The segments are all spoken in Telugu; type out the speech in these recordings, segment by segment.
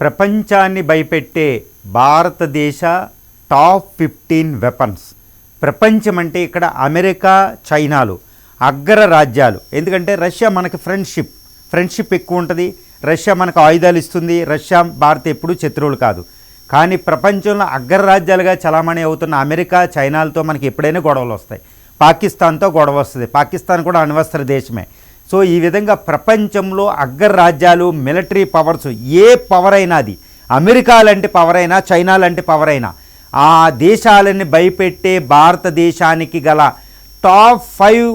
ప్రపంచాన్ని భయపెట్టే భారతదేశ టాప్ ఫిఫ్టీన్ వెపన్స్. ప్రపంచం అంటే ఇక్కడ అమెరికా చైనాలు అగ్ర రాజ్యాలు. ఎందుకంటే రష్యా మనకి ఫ్రెండ్షిప్ ఫ్రెండ్షిప్ ఎక్కువ ఉంటుంది. రష్యా మనకు ఆయుధాలు ఇస్తుంది. రష్యా భారత్ ఎప్పుడూ శత్రువులు కాదు. కానీ ప్రపంచంలో అగ్ర రాజ్యాలుగా చలామణి అవుతున్న అమెరికా చైనాలతో మనకి ఎప్పుడైనా గొడవలు వస్తాయి. పాకిస్తాన్తో గొడవ వస్తుంది. పాకిస్తాన్ కూడా అణ్వస్త్ర దేశమే. సో ఈ విధంగా ప్రపంచంలో అగ్ర రాజ్యాలు మిలిటరీ పవర్స్ ఏ పవర్ అయినా అది అమెరికా లాంటి పవర్ అయినా చైనా లాంటి పవర్ అయినా ఆ దేశాలని భయపెట్టే భారతదేశానికి గల top five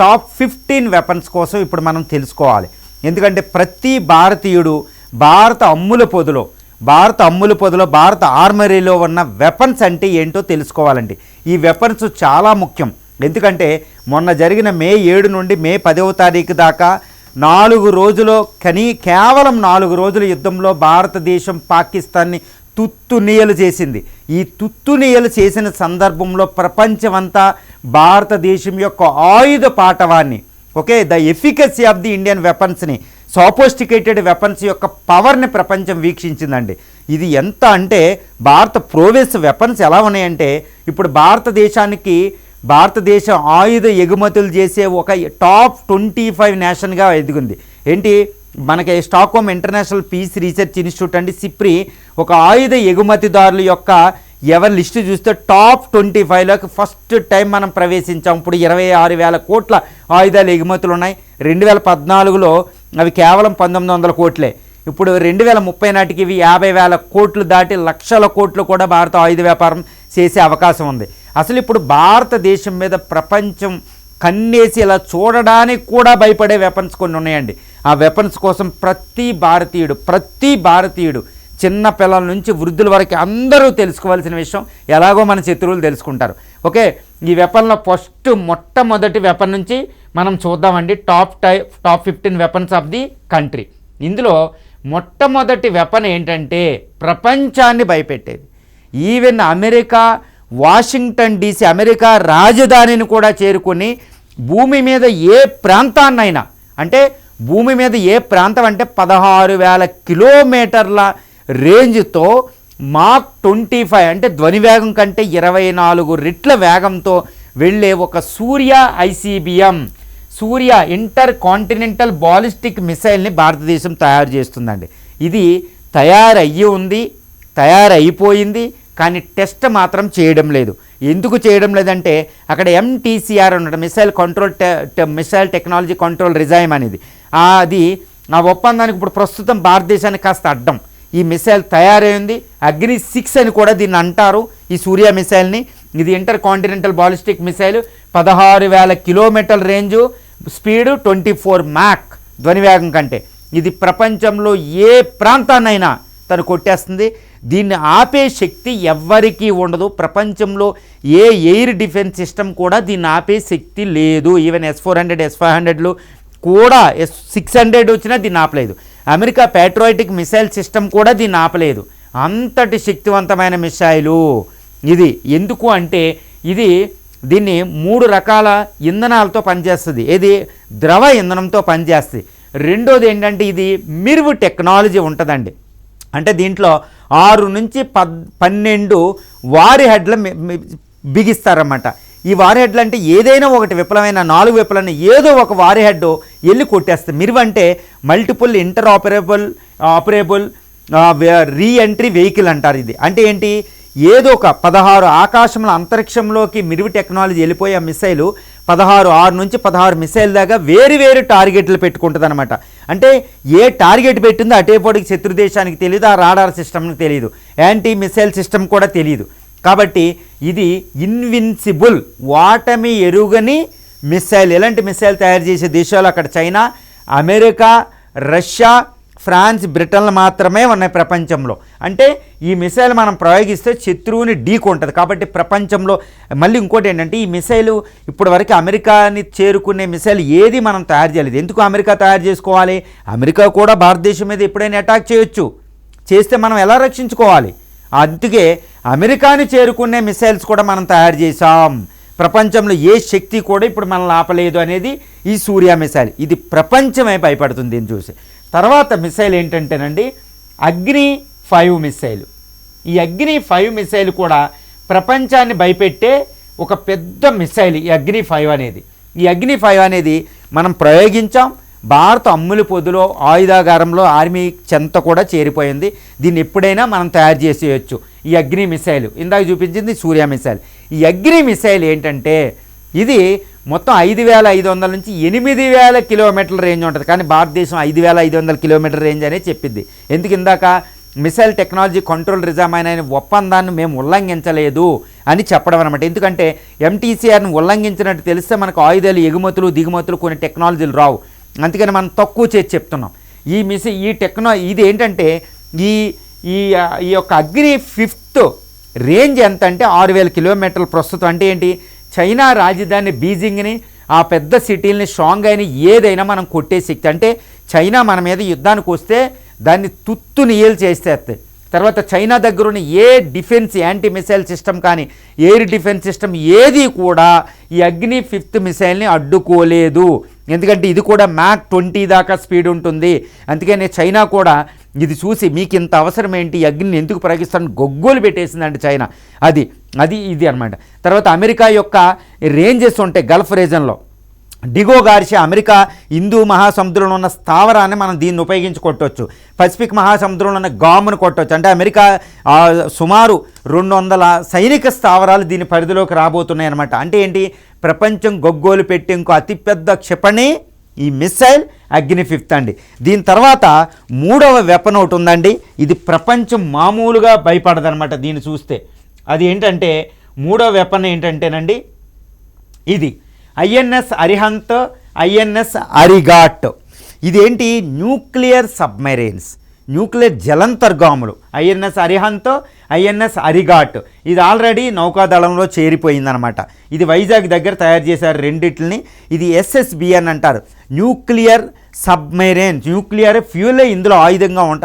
top fifteen weapons కోసం ఇప్పుడు మనం తెలుసుకోవాలి. ఎందుకంటే ప్రతి భారతీయుడు భారత అమ్ముల పొదిలో భారత అమ్ముల పొదిలో భారత ఆర్మరీలో ఉన్న వెపన్స్ అంటే ఏంటో తెలుసుకోవాలండి. ఈ వెపన్స్ చాలా ముఖ్యం. ఎందుకంటే మొన్న జరిగిన మే ఏడు నుండి మే పదవ తారీఖు దాకా నాలుగు రోజులు కనీ కేవలం నాలుగు రోజుల యుద్ధంలో భారతదేశం పాకిస్తాన్ని తుత్తునీయలు చేసింది. ఈ తుత్తునీయలు చేసిన సందర్భంలో ప్రపంచమంతా భారతదేశం యొక్క ఆయుధ పాటవాన్ని okay the efficacy of the Indian వెపన్స్ని sophisticated weapons యొక్క పవర్ని ప్రపంచం వీక్షించిందండి. ఇది ఎంత అంటే భారత ప్రోవెస్ వెపన్స్ ఎలా ఉన్నాయంటే ఇప్పుడు భారతదేశానికి భారతదేశం ఆయుధ ఎగుమతులు చేసే ఒక టాప్ ట్వంటీ ఫైవ్ నేషన్గా ఎదిగింది. ఏంటి? మనకి Stockholm International Peace Research Institute అండి సిప్రి ఒక ఆయుధ ఎగుమతిదారుల యొక్క ఎవరి లిస్టు చూస్తే టాప్ ట్వంటీ ఫైవ్లోకి ఫస్ట్ టైం మనం ప్రవేశించాం. ఇప్పుడు ఇరవై ఆరు వేల కోట్ల ఆయుధాలు ఎగుమతులు ఉన్నాయి. రెండు వేల పద్నాలుగులో అవి కేవలం పంతొమ్మిది వందల కోట్లే. ఇప్పుడు రెండు వేల ముప్పై నాటికి ఇవి యాభై వేల కోట్లు దాటి లక్షల కోట్లు కూడా భారత ఆయుధ వ్యాపారం చేసే అవకాశం ఉంది. అసలు ఇప్పుడు భారతదేశం మీద ప్రపంచం కన్నేసి ఇలా చూడడానికి కూడా భయపడే వెపన్స్ కొన్ని ఉన్నాయండి. ఆ వెపన్స్ కోసం ప్రతి భారతీయుడు ప్రతి భారతీయుడు చిన్న పిల్లల నుంచి వృద్ధుల వరకు అందరూ తెలుసుకోవాల్సిన విషయం ఎలాగో మన శత్రువులు తెలుసుకుంటారు. ఓకే ఈ వెపన్లో ఫస్ట్ మొట్టమొదటి వెపన్ నుంచి మనం చూద్దామండి. Top tie top fifteen weapons of the country ఇందులో మొట్టమొదటి వెపన్ ఏంటంటే ప్రపంచాన్ని భయపెట్టేది. Even America Washington DC America రాజధానిని కూడా చేరుకొని భూమి మీద ఏ ప్రాంతాన్నైనా అంటే భూమి మీద ఏ ప్రాంతం అంటే పదహారు వేల కిలోమీటర్ల రేంజ్తో మాక్ ట్వంటీ ఫైవ్ అంటే ధ్వని వేగం కంటే ఇరవై నాలుగు రెట్ల వేగంతో వెళ్ళే ఒక Surya ICBM Surya intercontinental ballistic మిసైల్ని భారతదేశం తయారు చేస్తుందండి. ఇది తయారయ్యి ఉంది తయారైపోయింది కానీ టెస్ట్ మాత్రం చేయడం లేదు. ఎందుకు చేయడం లేదంటే అక్కడ ఎంటీసీఆర్ ఉన్నట్టు missile control missile technology control regime అనేది. అది ఆ ఒప్పందానికి ఇప్పుడు ప్రస్తుతం భారతదేశానికి కాస్త అడ్డం. ఈ మిసైల్ తయారైంది. అగ్ని సిక్స్ అని కూడా దీన్ని అంటారు. ఈ సూర్య మిసైల్ని. ఇది ఇంటర్ కాంటినెంటల్ బాలిస్టిక్ మిసైల్. పదహారు వేల కిలోమీటర్ల range. Speed twenty four Mach ధ్వనివేగం కంటే. ఇది ప్రపంచంలో ఏ ప్రాంతాన్నైనా తను కొట్టేస్తుంది. దీన్ని ఆపే శక్తి ఎవ్వరికీ ఉండదు. ప్రపంచంలో ఏ ఎయిర్ డిఫెన్స్ సిస్టమ్ కూడా దీన్ని ఆపే శక్తి లేదు. Even S four hundred S five హండ్రెడ్లు కూడా ఎస్ సిక్స్ హండ్రెడ్ వచ్చినా దీన్ని ఆపలేదు. అమెరికా ప్యాట్రోయిటిక్ మిసైల్ సిస్టమ్ కూడా దీన్ని ఆపలేదు. అంతటి శక్తివంతమైన మిసైలు ఇది. ఎందుకు అంటే ఇది దీన్ని మూడు రకాల ఇంధనాలతో పనిచేస్తుంది. ఇది ద్రవ ఇంధనంతో పనిచేస్తుంది. రెండోది ఏంటంటే ఇది మిరువు టెక్నాలజీ ఉంటుందండి. అంటే దీంట్లో ఆరు నుంచి పద్ పన్నెండు వారి హెడ్ల బిగిస్తారన్నమాట. ఈ వారి హెడ్లు అంటే ఏదైనా ఒకటి విఫలమైన నాలుగు విఫలమైన ఏదో ఒక వారి హెడ్ వెళ్ళి కొట్టేస్తుంది మీరు అంటే multiple interoperable operable reentry vehicle అంటారు ఇది. అంటే ఏంటి? ఏదో ఒక పదహారు ఆకాశంలో అంతరిక్షంలోకి మిరివి టెక్నాలజీ వెళ్ళిపోయే మిసైలు పదహారు ఆరు నుంచి పదహారు మిసైల్ దాకా వేరు వేరు టార్గెట్లు పెట్టుకుంటుంది అనమాట అంటే ఏ టార్గెట్ పెట్టిందో అటేపోటికి శత్రు దేశానికి తెలియదు ఆ రాడార్ సిస్టమ్కి తెలియదు యాంటీ మిసైల్ సిస్టమ్ కూడా తెలియదు కాబట్టి ఇది ఇన్విన్సిబుల్ వాటమి ఎరుగని మిసైల్. ఎలాంటి మిసైల్ తయారు చేసే దేశాలు అక్కడ? చైనా అమెరికా రష్యా ఫ్రాన్స్ బ్రిటన్లు మాత్రమే ఉన్నాయి ప్రపంచంలో. అంటే ఈ మిసైల్ మనం ప్రయోగిస్తే శత్రువుని ఢీకొంటుంది కాబట్టి ప్రపంచంలో మళ్ళీ ఇంకోటి ఏంటంటే ఈ మిసైలు ఇప్పటి వరకు అమెరికాని చేరుకునే మిసైల్ ఏది మనం తయారు చేయలేదు. ఎందుకు అమెరికా తయారు చేసుకోవాలి? అమెరికా కూడా భారతదేశం మీద ఎప్పుడైనా అటాక్ చేయొచ్చు. చేస్తే మనం ఎలా రక్షించుకోవాలి? అందుకే అమెరికాని చేరుకునే మిసైల్స్ కూడా మనం తయారు చేసాం ప్రపంచంలో ఏ శక్తి కూడా ఇప్పుడు మనల్ని ఆపలేదు అనేది ఈ సూర్య మిసైల్. ఇది ప్రపంచమే భయపడుతుంది దీన్ని చూసి. తర్వాత మిసైల్ ఏంటంటేనండి అగ్ని ఫైవ్ మిసైల్. ఈ అగ్ని ఫైవ్ మిసైల్ కూడా ప్రపంచాన్ని భయపెట్టే ఒక పెద్ద మిసైల్ ఈ అగ్ని ఫైవ్ అనేది. ఈ అగ్ని ఫైవ్ అనేది మనం ప్రయోగించాం భారత అమ్ముల పొదులో ఆయుధాగారంలో ఆర్మీ చెంత కూడా చేరిపోయింది. దీన్ని ఎప్పుడైనా మనం తయారు చేసేయచ్చు. ఈ అగ్ని మిసైల్ ఇందాక చూపించింది సూర్య మిసైల్. ఈ అగ్ని మిసైల్ ఏంటంటే ఇది మొత్తం ఐదు వేల ఐదు వందల నుంచి ఎనిమిది వేల కిలోమీటర్ల రేంజ్ ఉంటుంది. కానీ భారతదేశం ఐదు వేల ఐదు వందల కిలోమీటర్ రేంజ్ అనేది చెప్పింది. ఎందుకు ఇందాక మిసైల్ టెక్నాలజీ కంట్రోల్ రిజామైన్ అనే ఒప్పందాన్ని మేము ఉల్లంఘించలేదు అని చెప్పడం అనమాట ఎందుకంటే ఎంటీసీఆర్ని ఉల్లంఘించినట్టు తెలిస్తే మనకు ఆయుధాలు ఎగుమతులు దిగుమతులు కొన్ని టెక్నాలజీలు రావు. అందుకని మనం తక్కువ చేసి చెప్తున్నాం. ఈ మిస్ ఈ టెక్నా ఇది ఏంటంటే ఈ ఈ ఈ యొక్క అగ్ని ఫిఫ్త్ రేంజ్ ఎంత అంటే ఆరు వేల కిలోమీటర్లు ప్రస్తుతం. అంటే ఏంటి? చైనా రాజధాని బీజింగ్ని ఆ పెద్ద సిటీల్ని స్ట్రాంగ్ అయిన ఏదైనా మనం కొట్టే శక్తి. అంటే చైనా మన మీద యుద్ధానికి వస్తే దాన్ని తుత్తు నియలు చేసేస్తాయి తర్వాత చైనా దగ్గర ఉన్న A defence anti missile system కానీ ఎయిర్ డిఫెన్స్ సిస్టమ్ ఏది కూడా ఈ అగ్ని ఫిఫ్త్ మిసైల్ని అడ్డుకోలేదు. ఎందుకంటే ఇది కూడా మ్యాక్ ట్వంటీ దాకా స్పీడ్ ఉంటుంది. అందుకనే చైనా కూడా ఇది చూసి మీకు ఇంత అవసరం ఏంటి? అగ్నిని ఎందుకు ప్రయోగిస్తాను గొగ్గోలు పెట్టేసిందండి చైనా అది అది ఇది అనమాట తర్వాత అమెరికా యొక్క రేంజెస్ ఉంటాయి గల్ఫ్ రీజన్లో డిగో గార్షియా అమెరికా హిందూ మహాసముద్రంలో ఉన్న స్థావరాన్ని మనం దీన్ని ఉపయోగించి కొట్టవచ్చు పసిఫిక్ మహాసముద్రంలో ఉన్న గామును కొట్టవచ్చు అంటే అమెరికా సుమారు రెండు వందల సైనిక స్థావరాలు దీని పరిధిలోకి రాబోతున్నాయి అనమాట అంటే ఏంటి? ప్రపంచం గొగ్గోలు పెట్టి ఇంకో అతిపెద్ద క్షిపణి ఈ మిస్సైల్ అగ్ని ఫిఫ్త్ అండి. దీని తర్వాత మూడవ వెపన్ ఒకటి ఉందండి. ఇది ప్రపంచం మామూలుగా భయపడదనమాట దీన్ని చూస్తే. అది ఏంటంటే మూడవ వెపన్ ఏంటంటేనండి ఇది. ఐఎన్ఎస్ అరిహంత్ ఐఎన్ఎస్ అరిగాట్ ఇదేంటి? Nuclear submarines nuclear జలంతర్గాములు. INS Arihant INS Arighat. ఇది ఆల్రెడీ నౌకాదళంలో చేరిపోయిందనమాట ఇది వైజాగ్ దగ్గర తయారు చేశారు రెండిట్లని ఇది ఎస్ఎస్బి అని అంటారు. Nuclear submarine. న్యూక్లియర్ ఫ్యూలే ఇందులో ఆయుధంగా ఉంట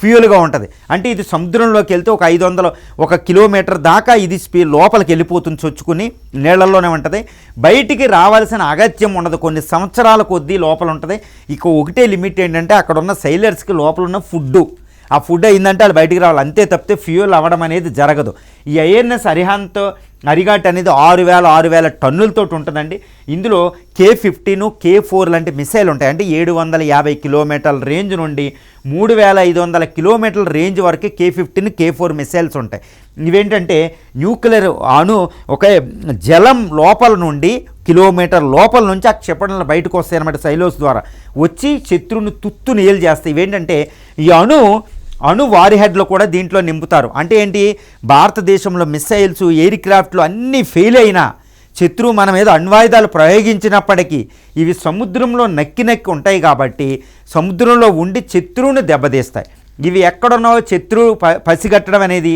ఫ్యూల్గా ఫ్యూయల్గా ఉంటుంది. అంటే ఇది సముద్రంలోకి వెళ్తే ఒక ఐదు వందల ఒక కిలోమీటర్ దాకా ఇది స్పీ లోపలికి వెళ్ళిపోతుంది చొచ్చుకుని నీళ్ళల్లోనే ఉంటుంది. బయటికి రావాల్సిన అగత్యం ఉండదు. కొన్ని సంవత్సరాల కొద్దీ లోపల ఉంటుంది. ఇక ఒకటే లిమిట్ ఏంటంటే అక్కడ ఉన్న సైలర్స్కి లోపల ఉన్న ఫుడ్డు. ఆ ఫుడ్ అయిందంటే వాళ్ళు బయటికి రావాలి. అంతే తప్పితే ఫ్యూయల్ అవ్వడం అనేది జరగదు. ఈ ఐఎన్ఎస్ అరిహాంత్ అరిఘాట్ అనేది ఆరు వేల ఆరు వేల టన్నులతో ఉంటుందండి. ఇందులో కే ఫిఫ్టీన్ కే ఫోర్ లాంటి మిసైల్ ఉంటాయి. అంటే ఏడు వందల యాభై కిలోమీటర్ల రేంజ్ నుండి మూడు వేల ఐదు వందల కిలోమీటర్ల రేంజ్ వరకు K fifteen K four missiles ఉంటాయి. ఇవేంటంటే న్యూక్లియర్ అణు ఒక జలం లోపల నుండి కిలోమీటర్ లోపల నుంచి ఆ క్షిపణులు బయటకు వస్తాయి అన్నమాట సైలోస్ ద్వారా. వచ్చి శత్రువుని తుత్తు నేలు చేస్తాయి. ఇవేంటంటే ఈ అణు అణు వారి హెడ్లు కూడా దీంట్లో నింపుతారు. అంటే ఏంటి? భారతదేశంలో మిస్సైల్స్ ఎయిర్ క్రాఫ్ట్లు అన్నీ ఫెయిల్ అయినా శత్రువు మన మీద అణ్వాయుధాలు ప్రయోగించినప్పటికీ ఇవి సముద్రంలో నక్కి నక్కి ఉంటాయి కాబట్టి సముద్రంలో ఉండి శత్రువును దెబ్బతీస్తాయి. ఇవి ఎక్కడున్నో శత్రువు ప పసిగట్టడం అనేది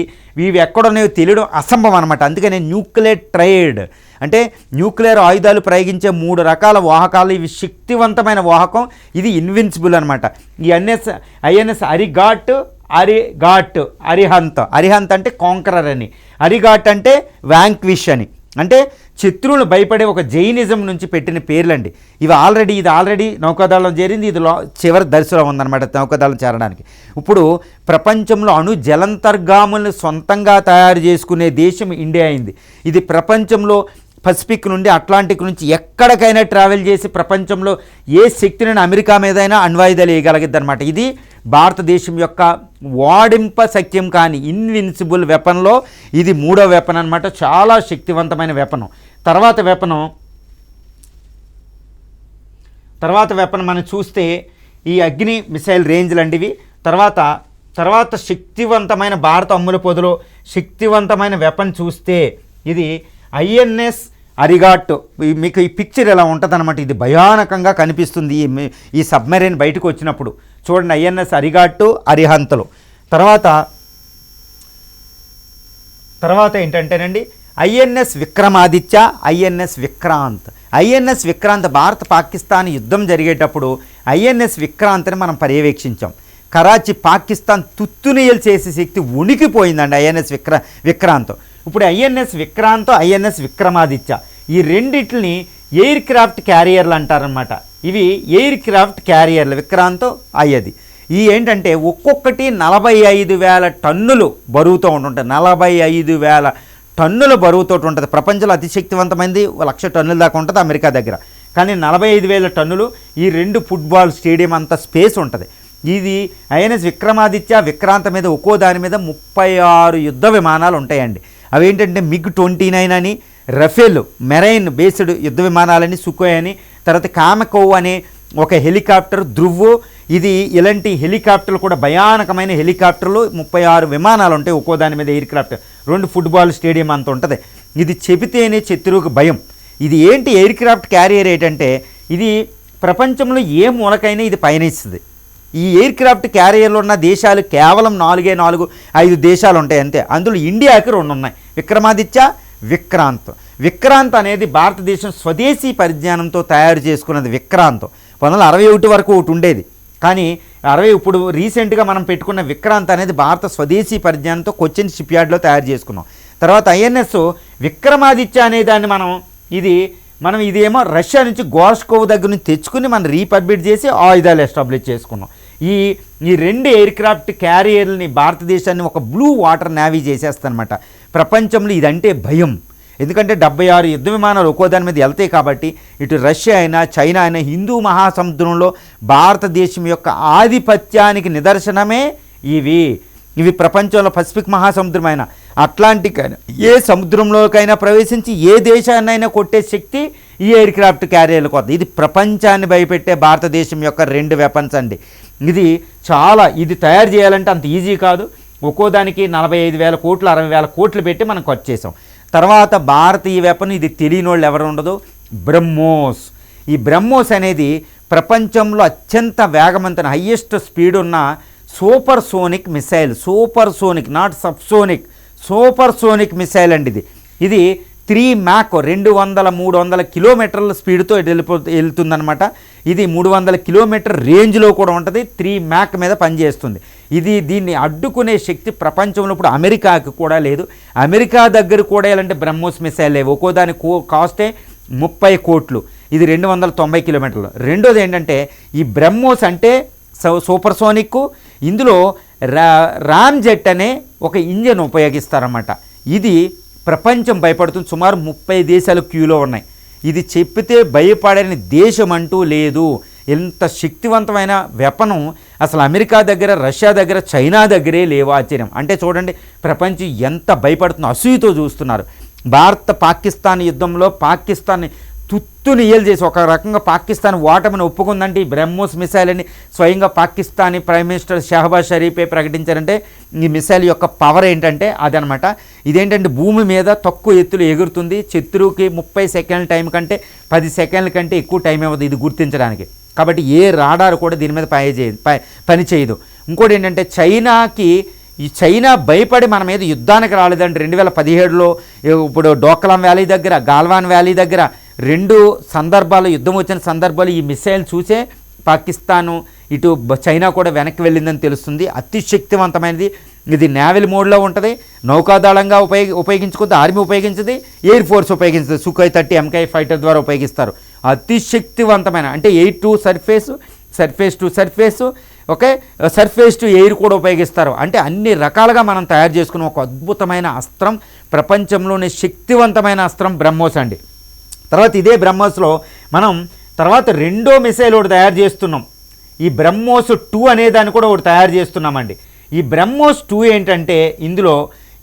ఇవి ఎక్కడున్నాయో తెలియడం అసంభవం అనమాట అందుకనే న్యూక్లియర్ ట్రైడ్ అంటే న్యూక్లియర్ ఆయుధాలు ప్రయోగించే మూడు రకాల వాహకాలు. ఇవి శక్తివంతమైన వాహకం. ఇది ఇన్విన్సిబుల్ అనమాట ఈ ఎన్ఎస్ ఐఎన్ఎస్ అరిఘాట్ అరిఘాట్ అరిహంత్. అరిహంత్ అంటే కాంకరర్ అని. అరిఘాట్ అంటే వ్యాంక్విష్ అని. అంటే శత్రువులు భయపడే ఒక జైనిజం నుంచి పెట్టిన పేర్లండి. ఇవి ఆల్రెడీ ఇది ఆల్రెడీ నౌకాదళం చేరింది ఇది చివరి దర్శనం ఉందన్నమాట నౌకాదళం చేరడానికి. ఇప్పుడు ప్రపంచంలో అణు జలంతర్గాములను సొంతంగా తయారు చేసుకునే దేశం ఇండియా అయింది. ఇది ప్రపంచంలో పసిఫిక్ నుండి అట్లాంటిక్ నుంచి ఎక్కడికైనా ట్రావెల్ చేసి ప్రపంచంలో ఏ శక్తిని అమెరికా మీదైనా అణ్వాయుధాలు అనమాట ఇది భారతదేశం యొక్క వాడింప సఖ్యం కాని ఇన్విన్సిబుల్ వెపన్లో ఇది మూడో వెపన్ అనమాట చాలా శక్తివంతమైన వెపనం తర్వాత వెపనం తర్వాత వెపన్ మనం చూస్తే ఈ అగ్ని మిసైల్ రేంజ్ లాంటివి తర్వాత తర్వాత శక్తివంతమైన భారత అమ్ముల పొదలో శక్తివంతమైన వెపన్ చూస్తే ఇది ఐఎన్ఎస్ అరిగాట్ మీకు ఈ పిక్చర్ ఎలా ఉంటుందన్నమాట? ఇది భయానకంగా కనిపిస్తుంది ఈ ఈ సబ్మెరైన్ బయటకు వచ్చినప్పుడు. చూడండి ఐఎన్ఎస్ అరిగాట్టు అరిహంతలు. తర్వాత తర్వాత ఏంటంటేనండి INS Vikramaditya INS Vikrant. INS Vikrant Bharat Pakistan యుద్ధం జరిగేటప్పుడు ఐఎన్ఎస్ విక్రాంత్ని మనం పర్యవేక్షించాం. కరాచీ పాకిస్తాన్ తుత్తునియలు చేసే శక్తి ఉనికిపోయిందండి ఐఎన్ఎస్ విక్ర విక్రాంత్. ఇప్పుడు ఐఎన్ఎస్ విక్రాంత్ ఐఎన్ఎస్ విక్రమాదిత్య. ఈ రెండిటిని ఎయిర్ క్రాఫ్ట్ క్యారియర్లు అంటారనమాట ఇవి ఎయిర్ క్రాఫ్ట్ క్యారియర్లు విక్రాంత్ అయ్యది. ఈ ఏంటంటే ఒక్కొక్కటి నలభై ఐదు వేల టన్నులు బరువుతో ఉంటుంటాయి నలభై ఐదు వేల టన్నుల బరువుతో ఉంటుంది. ప్రపంచంలో అతిశక్తివంతమైనది లక్ష టన్నుల దాకా ఉంటుంది అమెరికా దగ్గర. కానీ నలభై ఐదు వేల టన్నులు ఈ రెండు ఫుట్బాల్ స్టేడియం అంత స్పేస్ ఉంటుంది. ఇది ఐఎన్ఎస్ విక్రమాదిత్య విక్రాంత మీద ఒక్కో దాని మీద ముప్పై ఆరు యుద్ధ విమానాలు ఉంటాయండి. అవి ఏంటంటే మిగ్ ట్వంటీ నైన్ అని రఫేల్ మెరైన్ బేస్డ్ యుద్ధ విమానాలని సుకోయ్ అని తర్వాత కామకోవ్ అనే ఒక హెలికాప్టర్ ధృవ్వు ఇది ఇలాంటి హెలికాప్టర్లు కూడా భయానకమైన హెలికాప్టర్లు. ముప్పై ఆరు విమానాలు ఉంటాయి ఒక్కో దాని మీద ఎయిర్ క్రాఫ్ట్. రెండు ఫుట్బాల్ స్టేడియం అంత ఉంటుంది. ఇది చెబితేనే శత్రువుకు భయం. ఇది ఏంటి ఎయిర్ క్రాఫ్ట్ క్యారియర్ ఏంటంటే ఇది ప్రపంచంలో ఏ మూలకైనా ఇది పయనిస్తుంది. ఈ ఎయిర్ క్రాఫ్ట్ క్యారియర్లో ఉన్న దేశాలు కేవలం నాలుగే నాలుగు ఐదు దేశాలు ఉంటాయి అంతే. అందులో ఇండియాకి రెండు ఉన్నాయి. విక్రమాదిత్య విక్రాంత్. విక్రాంత్ అనేది భారతదేశం స్వదేశీ పరిజ్ఞానంతో తయారు చేసుకున్నది విక్రాంత్. పంతొమ్మిది వందల అరవై ఒకటి వరకు ఒకటి ఉండేది. కానీ అరవై ఇప్పుడు రీసెంట్గా మనం పెట్టుకున్న విక్రాంత్ అనేది భారత స్వదేశీ పరిజ్ఞానంతో కొచ్చిన్ షిప్ యార్డ్లో తయారు చేసుకున్నాం. తర్వాత ఐఎన్ఎస్ విక్రమాదిత్య అనే దాన్ని మనం ఇది మనం ఇదేమో రష్యా నుంచి గోర్ష్కోవ్ దగ్గర నుంచి తెచ్చుకుని మనం రీపబ్లిట్ చేసి ఆయుధాలు ఎస్టాబ్లిష్ చేసుకున్నాం. ఈ ఈ రెండు ఎయిర్ క్రాఫ్ట్ క్యారియర్ని భారతదేశాన్ని ఒక బ్లూ వాటర్ నావీ చేసేస్తానమాట ప్రపంచంలో ఇదంటే భయం. ఎందుకంటే డెబ్బై ఆరు యుద్ధ విమానాలు ఒక్కో దాని మీద వెళ్తాయి కాబట్టి ఇటు రష్యా అయినా చైనా అయినా హిందూ మహాసముద్రంలో భారతదేశం యొక్క ఆధిపత్యానికి నిదర్శనమే ఇవి. ఇవి ప్రపంచంలో పసిఫిక్ మహాసముద్రమైన అట్లాంటిక్ అయినా ఏ సముద్రంలోకైనా ప్రవేశించి ఏ దేశాన్నైనా కొట్టే శక్తి ఈ ఎయిర్ క్రాఫ్ట్ క్యారియర్లకు వద్ద ఇది ప్రపంచాన్ని భయపెట్టే భారతదేశం యొక్క రెండు వెపన్స్ అండి. ఇది చాలా ఇది తయారు చేయాలంటే అంత ఈజీ కాదు. ఒక్కో దానికి నలభై ఐదు వేల కోట్లు అరవై వేల కోట్లు పెట్టి మనం ఖర్చు చేసాం. తర్వాత భారతీయ వెపన్ ఇది తెలియని వాళ్ళు ఎవరు ఉండదు. బ్రహ్మోస్. ఈ బ్రహ్మోస్ అనేది ప్రపంచంలో అత్యంత వేగవంతన హయ్యెస్ట్ స్పీడ్ ఉన్న supersonic missile supersonic not subsonic supersonic missile అండి ఇది. ఇది త్రీ మ్యాక్ రెండు వందల మూడు వందల కిలోమీటర్ల స్పీడ్తో వెళ్ళిపో వెళ్తుందనమాట ఇది మూడు వందల కిలోమీటర్ రేంజ్లో కూడా ఉంటుంది. త్రీ మ్యాక్ మీద పనిచేస్తుంది. ఇది దీన్ని అడ్డుకునే శక్తి ప్రపంచంలో ఇప్పుడు అమెరికాకి కూడా లేదు. అమెరికా దగ్గర కూడా ఇలాంటి బ్రహ్మోస్ మిసైల్ లేవు. ఒక్కో దాని కాస్టే ముప్పై కోట్లు. ఇది రెండు వందల తొంభై కిలోమీటర్లు. రెండోది ఏంటంటే ఈ బ్రహ్మోస్ అంటే సూ- సూపర్ సోనిక్ ఇందులో రా రామ్ జెట్ అనే ఒక ఇంజన్ ఉపయోగిస్తారన్నమాట. ఇది ప్రపంచం భయపడుతుంది. సుమారు ముప్పై దేశాలు క్యూలో ఉన్నాయి. ఇది చెప్పితే భయపడని దేశం అంటూ లేదు. ఎంత శక్తివంతమైన వెపనం అసలు అమెరికా దగ్గర రష్యా దగ్గర చైనా దగ్గరే లేవు ఆశ్చర్యం. అంటే చూడండి ప్రపంచం ఎంత భయపడుతుందో అసూయతో చూస్తున్నారు. భారత పాకిస్తాన్ యుద్ధంలో పాకిస్తాన్ తుత్తు నియలు చేసి ఒక రకంగా పాకిస్తాన్ ఓటమిని ఒప్పుకుందంటే ఈ బ్రహ్మోస్ మిసైల్ అని స్వయంగా పాకిస్తానీ ప్రైమ్ మినిస్టర్ షహబాజ్ షరీఫే ప్రకటించారంటే ఈ మిసైల్ యొక్క పవర్ ఏంటంటే అదనమాట. ఇదేంటంటే భూమి మీద తక్కువ ఎత్తులు ఎగురుతుంది. శత్రువుకి ముప్పై సెకండ్ల టైం కంటే పది సెకండ్ల కంటే ఎక్కువ టైం ఇవ్వదు ఇది గుర్తించడానికి. కాబట్టి ఏ రాడార్ కూడా దీని మీద పని చేయదు ప- పని చేయదు. ఇంకోటి ఏంటంటే చైనాకి ఈ చైనా భయపడి మన మీద యుద్ధానికి రాలేదండి రెండు వేల పదిహేడులో ఇప్పుడు డోక్లాం వ్యాలీ దగ్గర గాల్వాన్ వ్యాలీ దగ్గర రెండు సందర్భాలు యుద్ధం వచ్చిన సందర్భాలు ఈ మిసైల్ చూసే పాకిస్తాను ఇటు చైనా కూడా వెనక్కి వెళ్ళిందని తెలుస్తుంది. అతి శక్తివంతమైనది. ఇది నేవల్ మోడ్లో ఉంటుంది. నౌకాదళంగా ఉపయోగి ఉపయోగించుకుంది ఆర్మీ ఉపయోగించదు ఎయిర్ ఫోర్స్ ఉపయోగించదు. సుఖై థర్టీ ఎంకై ఫైటర్ ద్వారా ఉపయోగిస్తారు. అతి శక్తివంతమైన అంటే air to surface surface to surface okay? Surface to air కూడా ఉపయోగిస్తారు. అంటే అన్ని రకాలుగా మనం తయారు చేసుకున్న ఒక అద్భుతమైన అస్త్రం ప్రపంచంలోనే శక్తివంతమైన అస్త్రం బ్రహ్మోస్ అండి. తర్వాత ఇదే బ్రహ్మోస్లో మనం తర్వాత రెండో మిసైల్ ఒకటి తయారు చేస్తున్నాం. ఈ బ్రహ్మోస్ టూ అనే దాన్ని కూడా ఒకటి తయారు చేస్తున్నామండి. ఈ బ్రహ్మోస్ టూ ఏంటంటే ఇందులో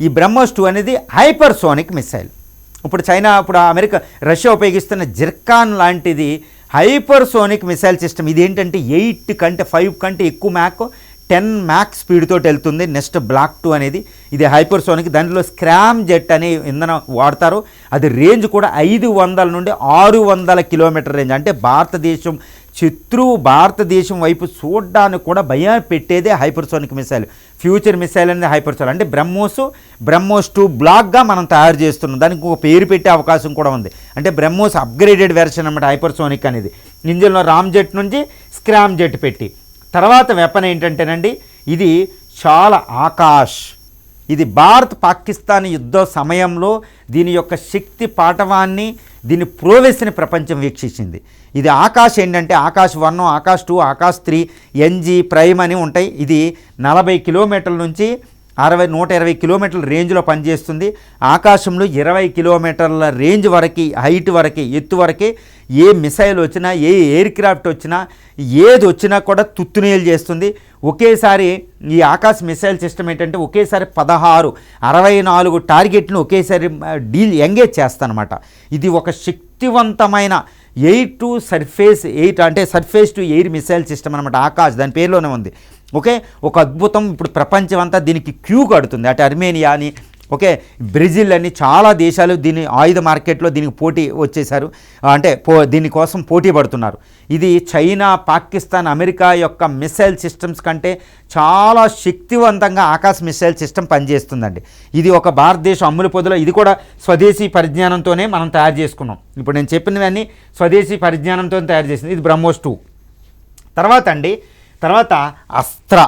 ఈ బ్రహ్మోస్ టూ అనేది హైపర్సోనిక్ మిసైల్. ఇప్పుడు చైనా ఇప్పుడు అమెరికా రష్యా ఉపయోగిస్తున్న జిర్కాన్ లాంటిది హైపర్సోనిక్ మిసైల్ సిస్టమ్. ఇదేంటంటే ఎయిట్ కంటే ఫైవ్ కంటే ఎక్కువ మ్యాక్ టెన్ మ్యాక్ స్పీడ్ తోటి వెళ్తుంది. నెక్స్ట్ బ్లాక్ టూ అనేది ఇది హైపర్సోనిక్. దానిలో స్క్రామ్ జెట్ అనే ఇంధనం వాడతారు. అది రేంజ్ కూడా ఐదు వందల నుండి ఆరు వందల కిలోమీటర్ రేంజ్. అంటే భారతదేశం శత్రువు భారతదేశం వైపు చూడడానికి కూడా భయం పెట్టేదే హైపర్సోనిక్ మిసైల్. ఫ్యూచర్ మిసైల్ అనేది హైపర్సోనిక్. అంటే బ్రహ్మోస్ బ్రహ్మోస్ టూ బ్లాక్గా మనం తయారు చేస్తున్నాం. దానికి ఒక పేరు పెట్టే అవకాశం కూడా ఉంది. అంటే బ్రహ్మోస్ అప్గ్రేడెడ్ వెర్షన్ అనమాట హైపర్సోనిక్ అనేది. ఇంజిన్లో రామ్ జెట్ నుంచి స్క్రామ్ జెట్ పెట్టి. తర్వాత వెపన్ ఏంటంటేనండి ఇది చాలా ఆకాష్. ఇది భారత్ పాకిస్తాన్ యుద్ధ సమయంలో దీని యొక్క శక్తి పాఠవాన్ని దీని ప్రోవెస్ని ప్రపంచం వీక్షించింది. ఇది ఆకాశ్ ఏంటంటే Akash one Akash two Akash three NG prime అని ఉంటాయి. ఇది నలభై కిలోమీటర్ల నుంచి అరవై నూట ఇరవై కిలోమీటర్ల రేంజ్లో పనిచేస్తుంది. ఆకాశంలో ఇరవై కిలోమీటర్ల రేంజ్ వరకు హైట్ వరకు ఎత్తు వరకు ఏ మిసైల్ వచ్చినా ఏ ఎయిర్ క్రాఫ్ట్ వచ్చినా ఏది వచ్చినా కూడా తుత్తునేలు చేస్తుంది. ఒకేసారి ఈ ఆకాశ్ మిసైల్ సిస్టమ్ ఏంటంటే ఒకేసారి పదహారు అరవై నాలుగు టార్గెట్ను ఒకేసారి డీల్ ఎంగేజ్ చేస్తానమాట. ఇది ఒక శక్తివంతమైన ఎయిర్ టు సర్ఫేస్ ఎయిట్ అంటే surface to air missile system అనమాట ఆకాశ్ దాని పేరులోనే ఉంది. ఓకే? ఒక అద్భుతం. ఇప్పుడు ప్రపంచం అంతా దీనికి క్యూ కడుతుంది. అటు అర్మేనియా అని ఓకే? బ్రెజిల్ అని చాలా దేశాలు దీని ఆయుధ మార్కెట్లో దీనికి పోటీ వచ్చేసారు అంటే పో దీనికోసం పోటీ పడుతున్నారు. ఇది చైనా పాకిస్తాన్ అమెరికా యొక్క మిసైల్ సిస్టమ్స్ కంటే చాలా శక్తివంతంగా ఆకాశ మిసైల్ సిస్టమ్ పనిచేస్తుందండి. ఇది ఒక భారతదేశం అమ్ములు పొదిలో ఇది కూడా స్వదేశీ పరిజ్ఞానంతోనే మనం తయారు చేసుకున్నాం. ఇప్పుడు నేను చెప్పినవన్నీ స్వదేశీ పరిజ్ఞానంతో తయారు చేసింది. ఇది బ్రహ్మోస్ టూ. తర్వాత అండి తర్వాత అస్త్ర.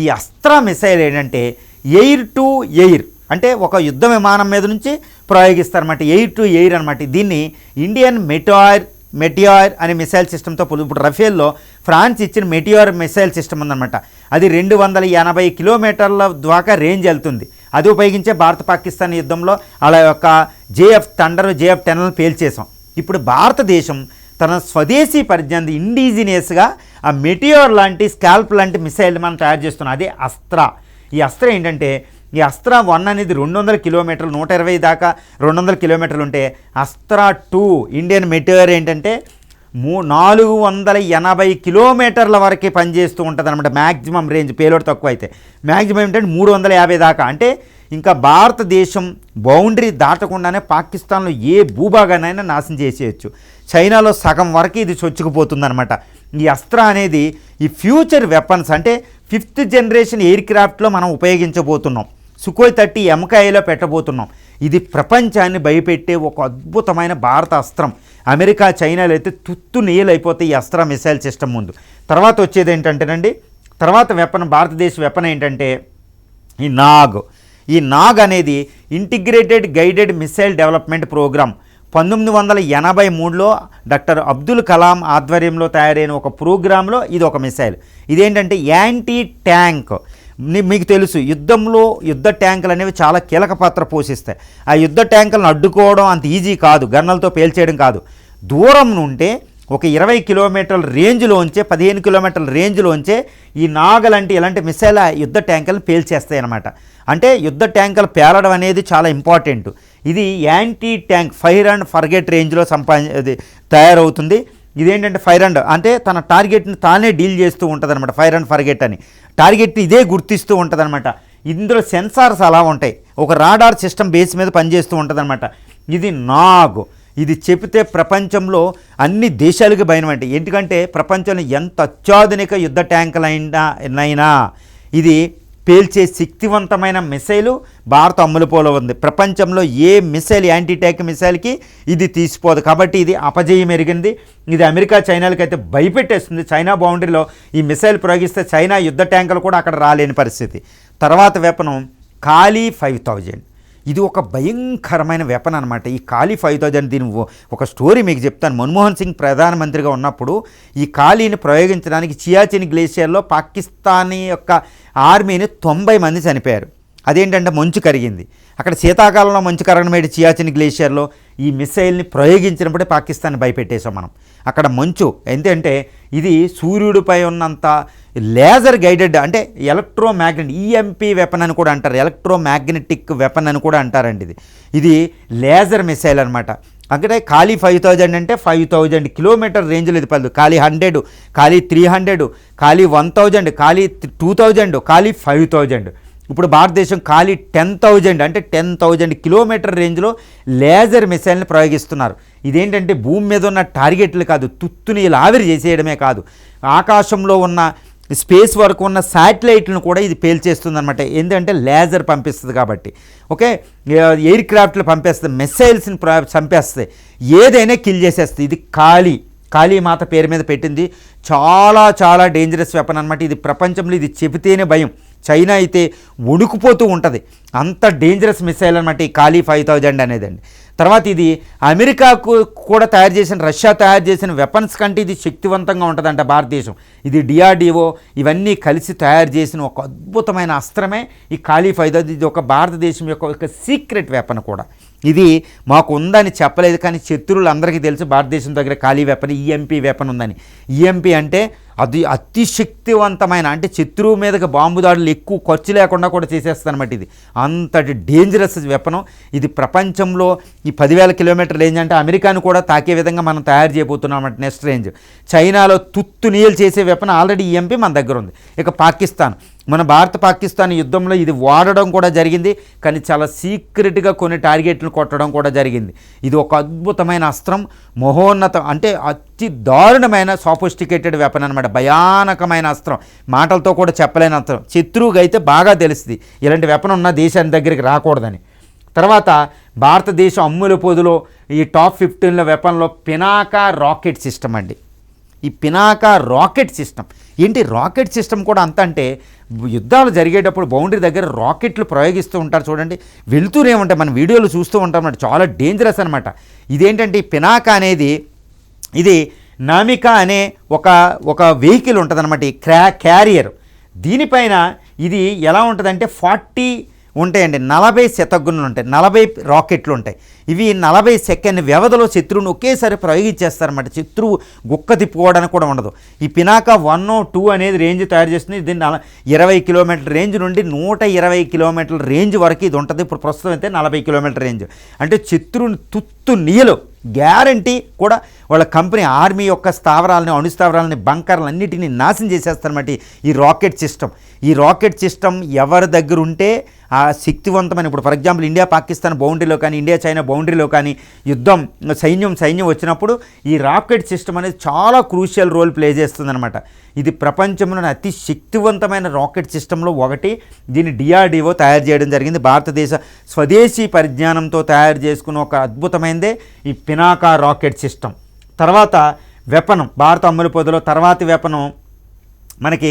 ఈ అస్త్ర మిసైల్ ఏంటంటే ఎయిర్ టు ఎయిర్. అంటే ఒక యుద్ధ విమానం మీద నుంచి ప్రయోగిస్తారన్నమాట. ఎయిర్ టు ఎయిర్ అనమాట దీన్ని ఇండియన్ మెటాయిర్ మెటియార్ అనే మిసైల్ సిస్టమ్తో పోలి ఇప్పుడు రఫేల్లో ఫ్రాన్స్ ఇచ్చిన మెటియార్ మిసైల్ సిస్టమ్ ఉందన్నమాట. అది రెండు వందల ఎనభై కిలోమీటర్ల దాకా రేంజ్ వెళ్తుంది. అది ఉపయోగించే భారత పాకిస్తాన్ యుద్ధంలో అలా యొక్క జేఎఫ్ థండర్ జేఎఫ్ టెన్లను పేల్చేసాం ఇప్పుడు భారతదేశం తన స్వదేశీ పరిజ్ఞానం ఇండిజినియస్గా ఆ మెటియోర్ లాంటి స్కాల్ప్ లాంటి మిసైల్ మనం తయారు చేస్తున్నాం అదే అస్త్ర. ఈ అస్త్ర ఏంటంటే ఈ అస్త్ర వన్ అనేది రెండు వందల కిలోమీటర్లు నూట ఇరవై దాకా రెండు వందల కిలోమీటర్లు ఉంటే అస్త్ర టూ ఇండియన్ మెటీరియల్ ఏంటంటే మూ నాలుగు వందల ఎనభై కిలోమీటర్ల వరకే పనిచేస్తూ ఉంటుంది అనమాట మ్యాక్సిమం రేంజ్ పేలోడ్ తక్కువ అయితే మ్యాక్సిమం ఏంటంటే మూడు వందల యాభై దాకా. అంటే ఇంకా భారతదేశం బౌండరీ దాటకుండానే పాకిస్తాన్లో ఏ భూభాగానైనా నాశనం చేసేయచ్చు. చైనాలో సగం వరకు ఇది చొచ్చుకుపోతుందనమాట ఈ అస్త్ర అనేది ఈ ఫ్యూచర్ వెపన్స్ అంటే ఫిఫ్త్ జనరేషన్ ఎయిర్ క్రాఫ్ట్లో మనం ఉపయోగించబోతున్నాం. సుకోయ్ థర్టీ ఎంకాయలో పెట్టబోతున్నాం. ఇది ప్రపంచాన్ని భయపెట్టే ఒక అద్భుతమైన భారత అస్త్రం. అమెరికా చైనాలో అయితే తుత్తు నీయలైపోతాయి ఈ అస్త్ర మిసైల్ సిస్టమ్ ముందు. తర్వాత వచ్చేది ఏంటంటేనండి తర్వాత వెపన్ భారతదేశ వెపన్ ఏంటంటే ఈ నాగ్. ఈ నాగ్ అనేది integrated guided missile development program. పంతొమ్మిది వందల ఎనభై మూడులో డాక్టర్ అబ్దుల్ కలాం ఆధ్వర్యంలో తయారైన ఒక ప్రోగ్రాంలో ఇది ఒక మిసైల్. ఇదేంటంటే యాంటీ ట్యాంక్ మీకు తెలుసు యుద్ధంలో యుద్ధ ట్యాంకులు అనేవి చాలా కీలక పాత్ర పోషిస్తాయి. ఆ యుద్ధ ట్యాంకులను అడ్డుకోవడం అంత ఈజీ కాదు గన్నలతో పేల్చేయడం కాదు. దూరం నుంటే ఒక ఇరవై కిలోమీటర్ల రేంజ్లోంచే పదిహేను కిలోమీటర్ల రేంజ్లోంచే ఈ నాగలంటే ఇలాంటి మిసైల్ ఆ యుద్ధ ట్యాంకులను పేల్చేస్తాయి అన్నమాట అంటే యుద్ధ ట్యాంకులు పేలడం అనేది చాలా ఇంపార్టెంట్. ఇది anti tank fire and forget రేంజ్లో సంపా ఇది తయారవుతుంది. ఇదేంటంటే ఫైర్ అండ్ అంటే తన టార్గెట్ని తానే డీల్ చేస్తూ ఉంటుంది అనమాట ఫైర్ అండ్ ఫర్గెట్ అని. టార్గెట్ని ఇదే గుర్తిస్తూ ఉంటుంది అనమాట ఇందులో సెన్సార్స్ అలా ఉంటాయి. ఒక రాడార్ సిస్టమ్ బేస్ మీద పనిచేస్తూ ఉంటుంది అనమాట ఇది నాగ్. ఇది చెబితే ప్రపంచంలో అన్ని దేశాలకు భయం ఎందుకంటే ప్రపంచంలో ఎంత అత్యాధునిక యుద్ధ ట్యాంకులైనా నైనా ఇది పేల్చే శక్తివంతమైన మిసైలు భారత అమ్ములుపోలో ఉంది. ప్రపంచంలో ఏ మిసైల్ యాంటీ ట్యాంక్ మిసైల్కి ఇది తీసిపోదు. కాబట్టి ఇది అపజయం ఎరిగింది. ఇది అమెరికా చైనాలకు అయితే భయపెట్టేస్తుంది. చైనా బౌండరీలో ఈ మిసైల్ ప్రయోగిస్తే చైనా యుద్ధ ట్యాంకులు కూడా అక్కడ రాలేని పరిస్థితి. తర్వాత వెపనం ఖాళీ ఫైవ్ థౌజండ్. ఇది ఒక భయంకరమైన వెపన్ అనమాట ఈ ఖాళీ ఫైవ్ థౌజండ్ దీని ఒక స్టోరీ మీకు చెప్తాను. మన్మోహన్ సింగ్ ప్రధానమంత్రిగా ఉన్నప్పుడు ఈ ఖాళీని ప్రయోగించడానికి చియాచిన్ గ్లేషియర్లో పాకిస్తానీ యొక్క ఆర్మీని తొంభై మంది చనిపోయారు. అదేంటంటే మంచు కరిగింది. అక్కడ శీతాకాలంలో మంచు కరగమేటి చియాచిన్ గ్లేషియర్లో ఈ మిసైల్ని ప్రయోగించినప్పుడే పాకిస్తాన్ భయపెట్టేశాం మనం. అక్కడ మంచు ఎందుకంటే ఇది సూర్యుడిపై ఉన్నంత లేజర్ గైడెడ్ అంటే ఎలక్ట్రో మ్యాగ్నెట్ ఈఎంపీ వెపన్ అని కూడా అంటారు. ఎలక్ట్రో మ్యాగ్నెటిక్ వెపన్ అని కూడా అంటారండి ఇది. ఇది లేజర్ మిసైల్ అనమాట అక్కడే ఖాళీ ఫైవ్ థౌజండ్ అంటే ఫైవ్ థౌజండ్ కిలోమీటర్ రేంజ్లో ఇది పడదు Kali hundred Kali three hundred Kali one thousand Kali two thousand Kali five thousand ఇప్పుడు భారతదేశం ఖాళీ టెన్ థౌజండ్ అంటే టెన్ థౌజండ్ కిలోమీటర్ రేంజ్లో లేజర్ మిసైల్ని ప్రయోగిస్తున్నారు. ఇదేంటంటే భూమి మీద ఉన్న టార్గెట్లు కాదు తుత్తుని ఇలా ఆవిరి చేసేయడమే కాదు. ఆకాశంలో ఉన్న స్పేస్ వరకు ఉన్న శాటిలైట్లను కూడా ఇది పేల్చేస్తుంది అనమాట ఎందుకంటే లేజర్ పంపిస్తుంది కాబట్టి. ఓకే? ఎయిర్ క్రాఫ్ట్లు పంపేస్తుంది మిసైల్స్ని ప్ర చంపేస్తాయి ఏదైనా కిల్ చేసేస్తుంది. ఇది ఖాళీ. ఖాళీ మాత పేరు మీద పెట్టింది. చాలా చాలా డేంజరస్ వెపన్ అనమాట ఇది ప్రపంచంలో ఇది చెబితేనే భయం. చైనా అయితే వణుకుపోతూ ఉంటుంది. అంత డేంజరస్ మిసైల్ అనమాట ఈ ఖాళీ ఫైవ్ థౌజండ్ అనేదండి. తర్వాత ఇది అమెరికాకు కూడా తయారు చేసిన రష్యా తయారు చేసిన వెపన్స్ కంటే ఇది శక్తివంతంగా ఉంటుందంట భారతదేశం. ఇది డిఆర్డిఓ ఇవన్నీ కలిసి తయారు చేసిన ఒక అద్భుతమైన అస్త్రమే ఈ ఖాళీ ఫైవ్ థౌజండ్. ఇది ఒక భారతదేశం యొక్క ఒక సీక్రెట్ వెపన్ కూడా. ఇది మాకు ఉందని చెప్పలేదు కానీ శత్రువులు అందరికీ తెలుసు భారతదేశం దగ్గర ఖాళీ వెపన్ ఈఎంపీ వెపన్ ఉందని. ఈఎంపీ అంటే అది అతి శక్తివంతమైన అంటే శత్రువు మీదకి బాంబు దాడులు ఎక్కువ ఖర్చు లేకుండా కూడా చేసేస్తానమాట ఇది. అంతటి డేంజరస్ వెపనం. ఇది ప్రపంచంలో ఈ పదివేల కిలోమీటర్ రేంజ్ అంటే అమెరికాను కూడా తాకే విధంగా మనం తయారు చేయబోతున్నాం అన్నమాట నెక్స్ట్ రేంజ్ చైనాలో తుత్తు నీళ్ళు చేసే వెపన ఆల్రెడీ ఈఎంపీ మన దగ్గర ఉంది. ఇక పాకిస్తాన్. మన భారత పాకిస్తాన్ యుద్ధంలో ఇది వాడడం కూడా జరిగింది కానీ చాలా సీక్రెట్గా కొన్ని టార్గెట్లు కొట్టడం కూడా జరిగింది. ఇది ఒక అద్భుతమైన అస్త్రం మహోన్నత అంటే అతి దారుణమైన సోఫిస్టికేటెడ్ వెపన్ అనమాట భయానకమైన అస్త్రం. మాటలతో కూడా చెప్పలేని అస్త్రం. శత్రువుగా అయితే బాగా తెలుస్తుంది. ఇలాంటి వెపన్ ఉన్న దేశాన్ని దగ్గరికి రాకూడదని. తర్వాత భారతదేశం అమ్ముల పొదులో ఈ టాప్ ఫిఫ్టీన్ల వెపన్లో పినాకా రాకెట్ సిస్టమ్ అండి. ఈ పినాకా రాకెట్ సిస్టమ్. ఏంటి రాకెట్ సిస్టమ్ కూడా అంత అంటే యుద్ధాలు జరిగేటప్పుడు బౌండరీ దగ్గర రాకెట్లు ప్రయోగిస్తూ ఉంటారు చూడండి. వెళ్తూనే ఉంటాయి మన వీడియోలు చూస్తూ ఉంటాం అన్నమాట. చాలా డేంజరస్ అనమాట ఇదేంటంటే పినాక పినాకా అనేది ఇది నామికా అనే ఒక ఒక వెహికల్ ఉంటుందన్నమాట ఈ క్రా క్యారియర్ దీనిపైన ఇది ఎలా ఉంటుందంటే ఫార్టీ ఉంటాయండి. నలభై శతగుణులు ఉంటాయి. నలభై రాకెట్లు ఉంటాయి. ఇవి నలభై సెకండ్ వ్యవధిలో శత్రువుని ఒకేసారి ప్రయోగించేస్తారన్నమాట. శత్రువు గుక్క తిప్పుకోవడానికి కూడా ఉండదు. ఈ పినాక వన్ టూ అనేది రేంజ్ తయారు చేస్తుంది. దీన్ని నల ఇరవై కిలోమీటర్ రేంజ్ నుండి నూట ఇరవై కిలోమీటర్ల రేంజ్ వరకు ఇది ఉంటుంది. ఇప్పుడు ప్రస్తుతం అయితే నలభై కిలోమీటర్ రేంజ్. అంటే శత్రువుని తుత్తు నీయలు గ్యారంటీ కూడా వాళ్ళ కంపెనీ ఆర్మీ యొక్క స్థావరాలని అణుస్థావరాలని స్థావరాలని బంకర్లు నాశనం చేసేస్తారన్నమాట ఈ రాకెట్ సిస్టమ్. ఈ రాకెట్ సిస్టమ్ ఎవరి దగ్గర ఉంటే ఆ శక్తివంతమైన ఇప్పుడు ఫర్ ఎగ్జాంపుల్ ఇండియా పాకిస్తాన్ బౌండరీలో కానీ ఇండియా చైనా బౌండరీలో కానీ యుద్ధం సైన్యం సైన్యం వచ్చినప్పుడు ఈ రాకెట్ సిస్టమ్ అనేది చాలా క్రూషియల్ రోల్ ప్లే చేస్తుందన్నమాట. ఇది ప్రపంచంలోని అతి శక్తివంతమైన రాకెట్ సిస్టంలో ఒకటి. దీన్ని డిఆర్డిఓ తయారు చేయడం జరిగింది. భారతదేశ స్వదేశీ పరిజ్ఞానంతో తయారు చేసుకున్న ఒక అద్భుతమైనదే ఈ పినాకా రాకెట్ సిస్టమ్. తర్వాత వెపనం భారత అమలు పొదలో తర్వాతి వెపనం మనకి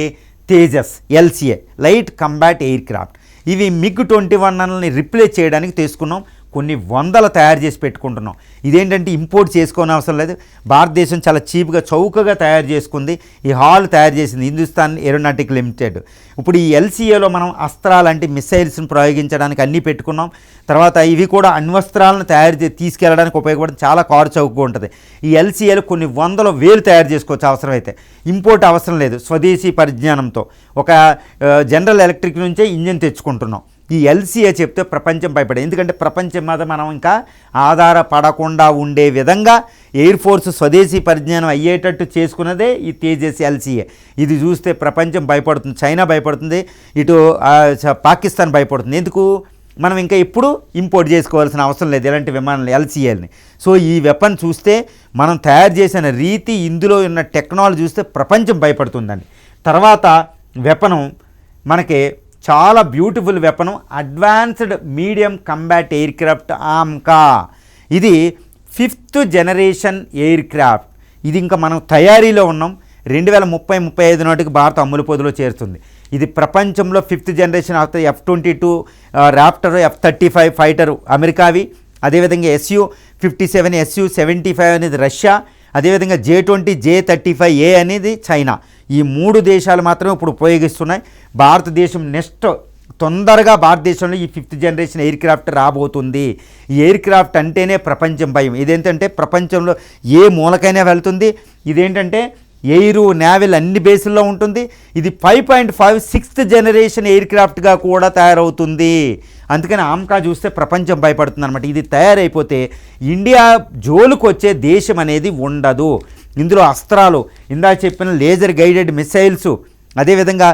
Tejas LCA light combat aircraft ఇవి మిగ్ ట్వంటీ వన్లని రిప్లేస్ చేయడానికి తీసుకున్నాం. కొన్ని వందల తయారు చేసి పెట్టుకుంటున్నాం. ఇదేంటంటే ఇంపోర్ట్ చేసుకోని అవసరం లేదు. భారతదేశం చాలా చీప్గా చౌకగా తయారు చేసుకుంది. ఈ హాల్ తయారు చేసింది హిందుస్థాన్ ఏరోనాటిక్ లిమిటెడ్. ఇప్పుడు ఈ ఎల్సీఏలో మనం అస్త్రాలంటే మిసైల్స్ని ప్రయోగించడానికి అన్నీ పెట్టుకున్నాం. తర్వాత ఇవి కూడా అణ్వస్త్రాలను తయారు చే తీసుకెళ్ళడానికి ఉపయోగపడడం చాలా కారు చౌకగా ఉంటుంది. ఈ ఎల్సీఏలు కొన్ని వందల వేలు తయారు చేసుకోవచ్చు అవసరమైతే. ఇంపోర్ట్ అవసరం లేదు. స్వదేశీ పరిజ్ఞానంతో. ఒక జనరల్ ఎలక్ట్రిక్ నుంచే ఇంజిన్ తెచ్చుకుంటున్నాం. ఈ ఎల్సీఏ చెప్తే ప్రపంచం భయపడే ఎందుకంటే ప్రపంచం మీద మనం ఇంకా ఆధారపడకుండా ఉండే విధంగా ఎయిర్ ఫోర్స్ స్వదేశీ పరిజ్ఞానం అయ్యేటట్టు చేసుకున్నదే ఈ తేజస్ ఎల్సీఏ. ఇది చూస్తే ప్రపంచం భయపడుతుంది చైనా భయపడుతుంది ఇటు చ- పాకిస్తాన్ భయపడుతుంది. ఎందుకు? మనం ఇంకా ఎప్పుడు ఇంపోర్ట్ చేసుకోవాల్సిన అవసరం లేదు ఇలాంటి విమానాలు ఎల్సీఏల్ని. సో ఈ వెపన్ చూస్తే మనం తయారు చేసిన రీతి ఇందులో ఉన్న టెక్నాలజీ చూస్తే ప్రపంచం భయపడుతుందండి తర్వాత వెపనం మనకి చాలా beautiful weapon advanced medium combat aircraft AMCA ఇది ఫిఫ్త్ జనరేషన్ ఎయిర్ క్రాఫ్ట్ ఇది ఇంకా మనం తయారీలో ఉన్నాం. రెండు వేల ముప్పై ముప్పై ఐదు నాటికి భారత అమ్ములు పొదిలో చేరుతుంది. ఇది ప్రపంచంలో fifth generation of F twenty two Raptor F thirty five fighter అమెరికావి. అదేవిధంగా SU fifty seven SU seventy five అనేది రష్యా. అదేవిధంగా J twenty J thirty five A అనేది చైనా. ఈ మూడు దేశాలు మాత్రమే ఇప్పుడు ఉపయోగిస్తున్నాయి. భారతదేశం నెక్స్ట్ తొందరగా భారతదేశంలో ఈ ఫిఫ్త్ జనరేషన్ ఎయిర్ క్రాఫ్ట్ రాబోతుంది. ఈ ఎయిర్ క్రాఫ్ట్ అంటేనే ప్రపంచం భయం. ఇదేంటంటే ప్రపంచంలో ఏ మూలకైనా వెళ్తుంది. ఇదేంటంటే ఎయిరు నేవల్ అన్ని బేసుల్లో ఉంటుంది. ఇది five point five sixth generation air క్రాఫ్ట్గా కూడా తయారవుతుంది. అందుకని ఆమ్కా చూస్తే ప్రపంచం భయపడుతుంది అనమాట ఇది తయారైపోతే ఇండియా జోలుకు వచ్చే దేశం అనేది ఉండదు. ఇందులో అస్త్రాలు ఇందా చెప్పిన లేజర్ గైడెడ్ మిసైల్స్ అదేవిధంగా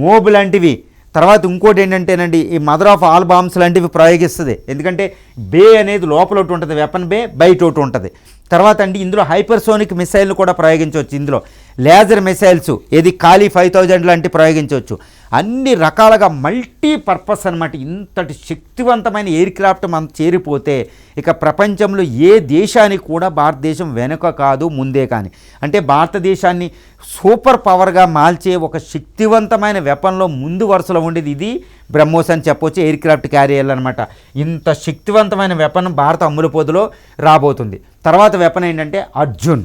మోబ్ లాంటివి. తర్వాత ఇంకోటి ఏంటంటేనండి ఈ మదర్ ఆఫ్ ఆల్ బాంబ్స్ లాంటివి ప్రయోగిస్తుంది. ఎందుకంటే బే అనేది లోపల ఒకటి ఉంటుంది వెపన్ బే బయట ఒకటి ఉంటుంది తర్వాత అండి ఇందులో హైపర్సోనిక్ మిసైల్ను కూడా ప్రయోగించవచ్చు. ఇందులో లేజర్ మిసైల్స్ ఏది ఖాళీ ఫైవ్ థౌజండ్ లాంటి ప్రయోగించవచ్చు. అన్ని రకాలుగా మల్టీపర్పస్ అనమాట ఇంతటి శక్తివంతమైన ఎయిర్ క్రాఫ్ట్ మనం చేరిపోతే ఇక ప్రపంచంలో ఏ దేశానికి కూడా భారతదేశం వెనుక కాదు ముందే కానీ. అంటే భారతదేశాన్ని సూపర్ పవర్గా మాల్చే ఒక శక్తివంతమైన వెపన్లో ముందు వరుసలో ఉండేది ఇది బ్రహ్మోస్ అని చెప్పొచ్చు ఎయిర్ క్రాఫ్ట్ క్యారియర్లు అనమాట ఇంత శక్తివంతమైన వెపన్ భారత అమ్ముల పొదిలో రాబోతుంది. తర్వాత వెపన్ ఏంటంటే అర్జున్.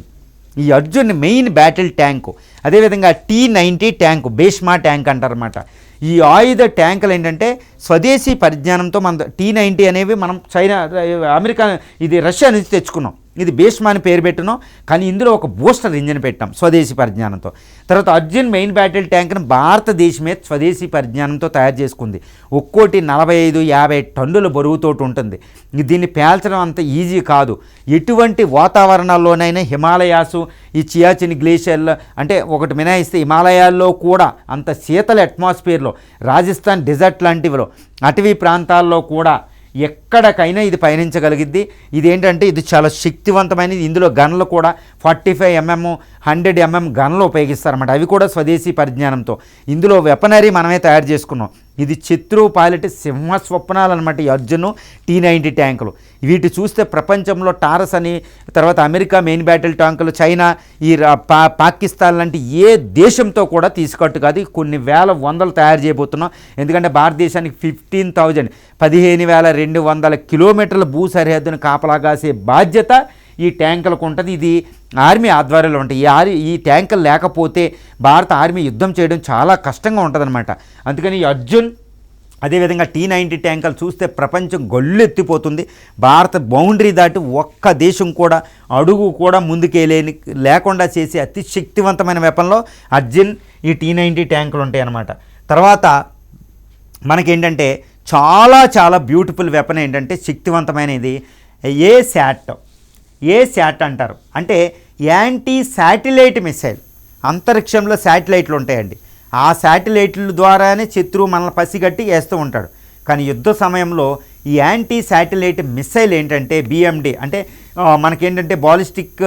ఈ అర్జున్ మెయిన్ బ్యాటిల్ ట్యాంకు అదేవిధంగా T ninety tank Bhishma tank అంటారన్నమాట. ఈ ఆయుధ ట్యాంకులు ఏంటంటే స్వదేశీ పరిజ్ఞానంతో మన టీ నైంటీ అనేవి మనం చైనా అమెరికా ఇది రష్యా నుంచి తెచ్చుకున్నాం. ఇది భీష్మ అని పేరు పెట్టినాం. కానీ ఇందులో ఒక బూస్టర్ ఇంజిన్ పెట్టాం స్వదేశీ పరిజ్ఞానంతో. తర్వాత అర్జున్ మెయిన్ బ్యాటిల్ ట్యాంక్ను భారతదేశమే స్వదేశీ పరిజ్ఞానంతో తయారు చేసుకుంది. ఒక్కోటి నలభై ఐదు యాభై టన్నుల బరువుతోటి ఉంటుంది. దీన్ని పేల్చడం అంత ఈజీ కాదు. ఎటువంటి వాతావరణాల్లోనైనా హిమాలయాసు ఈ చియాచిన్ గ్లేషియర్లు అంటే ఒకటి మినాయిస్తే హిమాలయాల్లో కూడా అంత శీతల అట్మాస్ఫియర్లో రాజస్థాన్ డెజర్ట్ లాంటివిలో అటవీ ప్రాంతాల్లో కూడా ఎక్కడికైనా ఇది పయనించగలిగిద్ది. ఇదేంటంటే ఇది చాలా శక్తివంతమైనది. ఇందులో గన్లు కూడా forty five MM hundred MM గన్లు ఉపయోగిస్తారన్నమాట. అవి కూడా స్వదేశీ పరిజ్ఞానంతో. ఇందులో వెపనరీ మనమే తయారు చేసుకున్నాం. ఇది శత్రు పైలట్ సింహ స్వప్నాలు అనమాట ఈ అర్జున్ టీ నైంటీ ట్యాంకులు. వీటి చూస్తే ప్రపంచంలో టారస్ అని తర్వాత అమెరికా మెయిన్ బ్యాటిల్ ట్యాంకులు చైనా ఈ పా పాకిస్తాన్ లాంటి ఏ దేశంతో కూడా తీసుకట్టు కాదు. కొన్ని వేల వందలు తయారు చేయబోతున్నాం. ఎందుకంటే భారతదేశానికి ఫిఫ్టీన్ థౌజండ్ పదిహేను వేల రెండు వందల కిలోమీటర్ల భూ సరిహద్దును కాపలాగాసే బాధ్యత ఈ ట్యాంకులకు ఉంటుంది. ఇది ఆర్మీ ఆధ్వర్యంలో ఉంటాయి ఈ ఆర్మీ ఈ ట్యాంకులు లేకపోతే భారత ఆర్మీ యుద్ధం చేయడం చాలా కష్టంగా ఉంటుందన్నమాట. అందుకని అర్జున్ అదేవిధంగా టీ నైంటీ ట్యాంకులు చూస్తే ప్రపంచం గొల్లెత్తిపోతుంది. భారత బౌండరీ దాటి ఒక్క దేశం కూడా అడుగు కూడా ముందుకెళ్ళేని లేకుండా చేసే అతి శక్తివంతమైన వెపన్లో అర్జున్ ఈ టీ నైంటీ ట్యాంకులు ఉంటాయన్నమాట. తర్వాత మనకేంటంటే చాలా చాలా బ్యూటిఫుల్ వెపన్ ఏంటంటే శక్తివంతమైనది ఏ శాట్. ఏ శాట్ అంటారు? అంటే యాంటీ శాటిలైట్ మిసైల్. అంతరిక్షంలో శాటిలైట్లు ఉంటాయండి. ఆ శాటిలైట్ల ద్వారానే శత్రువు మనల్ని పసిగట్టి వేస్తూ ఉంటాడు. కానీ యుద్ధ సమయంలో ఈ యాంటీ శాటిలైట్ మిసైల్ ఏంటంటే బిఎండి అంటే మనకేంటంటే బాలిస్టిక్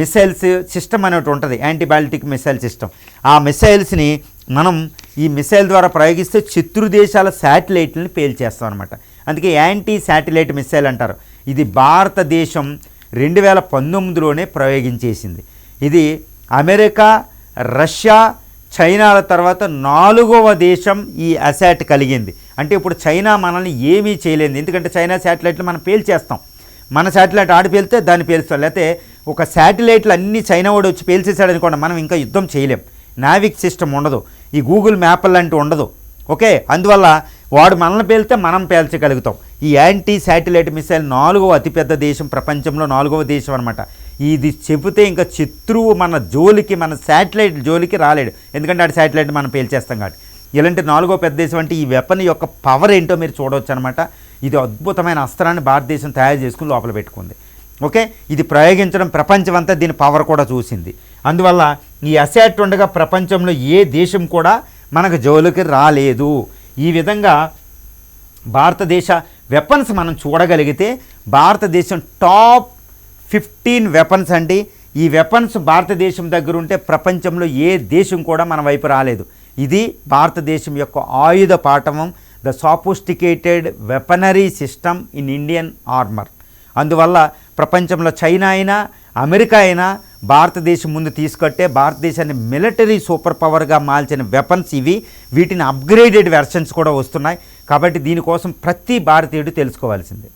మిసైల్స్ సిస్టమ్ అనేటి ఉంటుంది. Anti ballistic missile system. ఆ మిసైల్స్ని మనం ఈ మిసైల్ ద్వారా ప్రయోగిస్తే శత్రు దేశాల శాటిలైట్లను పేల్చేస్తాం అనమాట అందుకే యాంటీ శాటిలైట్ మిసైల్ అంటారు. ఇది భారతదేశం రెండు వేల పంతొమ్మిదిలోనే ప్రయోగించేసింది. ఇది అమెరికా రష్యా చైనాల తర్వాత నాలుగవ దేశం ఈ అసాట్ కలిగింది. అంటే ఇప్పుడు చైనా మనల్ని ఏమీ చేయలేదు. ఎందుకంటే చైనా శాటిలైట్లు మనం పేల్చేస్తాం. మన శాటిలైట్ ఆడి పేలితే దాన్ని పేలుస్తాం. లేకపోతే ఒక శాటిలైట్లు అన్నీ చైనా వాడు వచ్చి పేల్చేశాడు అనుకోండి మనం ఇంకా యుద్ధం చేయలేం. నావిక్ సిస్టమ్ ఉండదు. ఈ గూగుల్ మ్యాప్ లాంటివి ఉండదు. ఓకే? అందువల్ల వాడు మనల్ని పేలితే మనం పేల్చగలుగుతాం. ఈ యాంటీ శాటిలైట్ మిసైల్ నాలుగవ అతిపెద్ద దేశం ప్రపంచంలో నాలుగవ దేశం అనమాట ఇది చెబితే ఇంకా శత్రువు మన జోలికి మన శాటిలైట్ జోలికి రాలేడు. ఎందుకంటే ఆడి శాటిలైట్ మనం పేల్చేస్తాం కాబట్టి. ఇలాంటి నాలుగో పెద్ద దేశం అంటే ఈ వెపన్ యొక్క పవర్ ఏంటో మీరు చూడవచ్చు అనమాట ఇది అద్భుతమైన అస్త్రాన్ని భారతదేశం తయారు చేసుకుని లోపల పెట్టుకుంది. ఓకే? ఇది ప్రయోగించడం ప్రపంచం అంతా దీని పవర్ కూడా చూసింది. అందువల్ల ఈ అసెట్ ఉండగా ప్రపంచంలో ఏ దేశం కూడా మనకు జోలికి రాలేదు. ఈ విధంగా భారతదేశ వెపన్స్ మనం చూడగలిగితే భారతదేశం టాప్ ఫిఫ్టీన్ వెపన్స్ అండి. ఈ వెపన్స్ భారతదేశం దగ్గర ఉంటే ప్రపంచంలో ఏ దేశం కూడా మన వైపు రాలేదు. ఇది భారతదేశం యొక్క ఆయుధ పాఠవం the sophisticated weaponry system in Indian armour అందువల్ల ప్రపంచంలో చైనా అయినా అమెరికా అయినా భారతదేశం ముందు తీసుకొట్టే భారతదేశాన్ని మిలిటరీ సూపర్ పవర్గా మార్చిన వెపన్స్ ఇవి. వీటిని అప్గ్రేడెడ్ వెర్షన్స్ కూడా వస్తున్నాయి. కాబట్టి దీనికోసం ప్రతి భారతీయుడు తెలుసుకోవాల్సిందే.